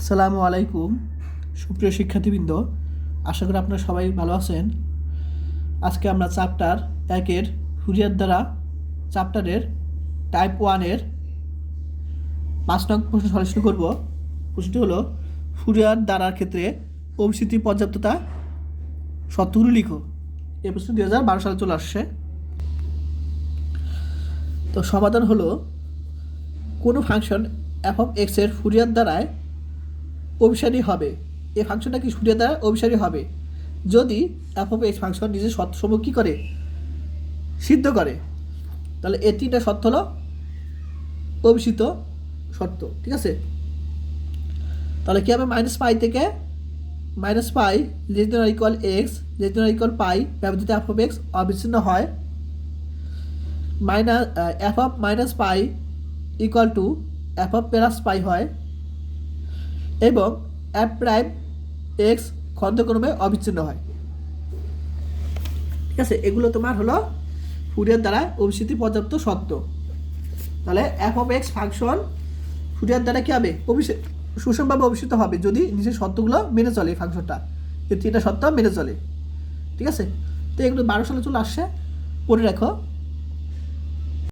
আসসালামু আলাইকুম, সুপ্রিয় শিক্ষার্থীবৃন্দ, আশা করি আপনারা সবাই ভালো আছেন। আজকে আমরা চ্যাপ্টার একের ফুরিয়ার দ্বারা চ্যাপ্টারের টাইপ ওয়ানের পাঁচ নং প্রশ্ন সলিউশন করব। প্রশ্নটি হলো ফুরিয়ার দ্বারার ক্ষেত্রে অভিস্থিতি পর্যাপ্ততা সত্যগুলো লিখো। এই প্রশ্ন দুই হাজার বারো সালে চলে আসছে। তো সমাধান হলো, কোনো ফাংশন এফ অফ এক্সের ফুরিয়ার দ্বারায় অভিসারী হবে। এই ফাংশনটা কি ফুরিয়ার দ্বারা অভিসারী হবে? যদি এফ অফ এক্স ফাংশন নিজের সত্যসমূহ কী করে? সিদ্ধ করে। তাহলে এর তিনটা সত্য হলো অভিষিত সত্য ঠিক আছে? তাহলে কী হবে? মাইনাস পাই থেকে minus pi less than equal X less than equal pi ব্যবহৃত এফ অফ এক্স অবিচ্ছিন্ন হয়। Minus F of minus pi equal to F of plus pi হয়। এবং অ্যাপ প্রাইম এক্স খণ্ডক্রমে অবিচ্ছিন্ন হয়। ঠিক আছে, এগুলো তোমার হলো ফুরিয়ার দ্বারা অভিস্থিতি পর্যাপ্ত সত্য। তাহলে F of X function Fourier দ্বারা কী হবে? অভিষেক সুষমভাবে অভিষিত হবে যদি নিজের সত্যগুলো মেনে চলে এই ফাংশনটা এই তিনটা সত্য মেনে চলে। ঠিক আছে? তো এগুলো বারো সালে চলে আসছে। পড়ে রাখো।